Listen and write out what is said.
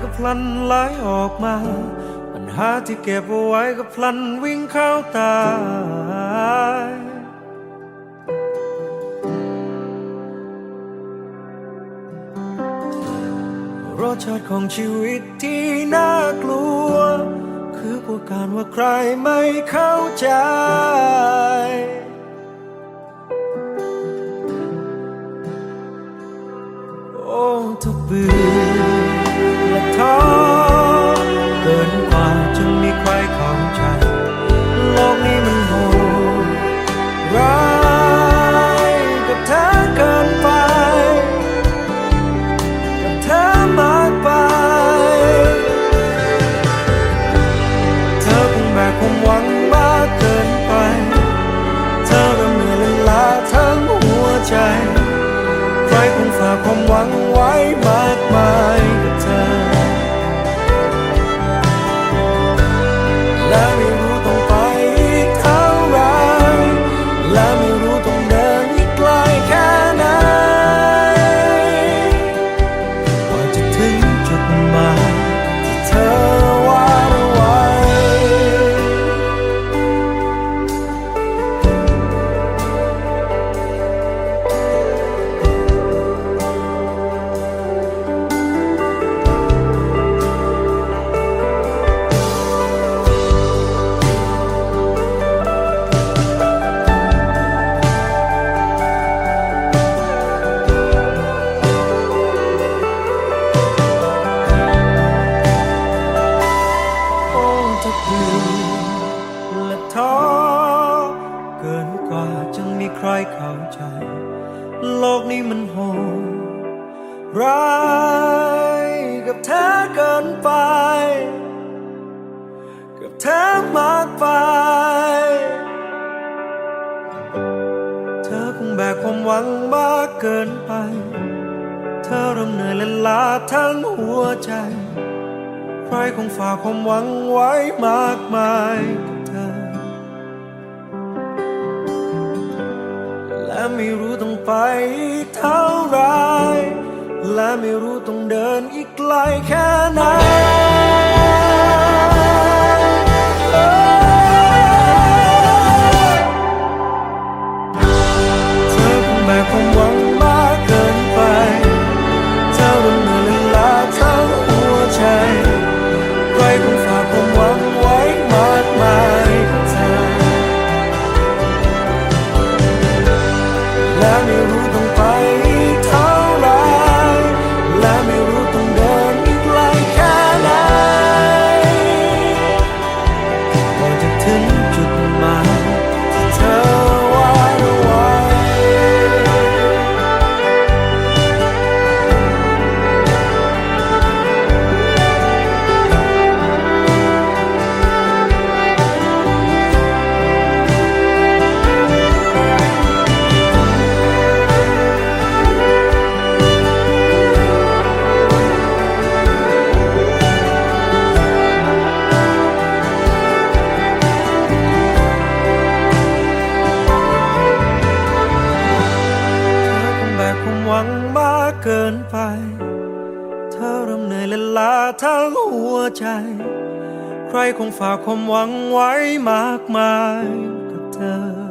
ก็พลันไหลออกมา ปัญหาที่เก็บเอาไว้ก็พลันวิ่งเข้าตารสชาติของชีวิตที่น่ากลัว คือกลัวการว่าใครไม่เข้าใจ คงฝากความหวังไว้มากมาย เบื่อและท้อเกินกว่าจะมีใครเข้าใจ โลกนี้มันโหดร้ายกับเธอเกินไป กับเธอมากไป เธอคงแบกความหวังมากเกินไป เธอเริ่มเหนื่อยและล้าทั้งหัวใจ ใครคงฝากความหวังไว้มากมายกับเธอ และไม่รู้ต้องไปเท่าไร และไม่รู้ต้องเดินอีกไกลแค่ไหน กินไป เธอเริ่มเหนื่อยและล้าทั้งหัวใจ ใครคงฝากความหวังไว้มากมายกับเธอ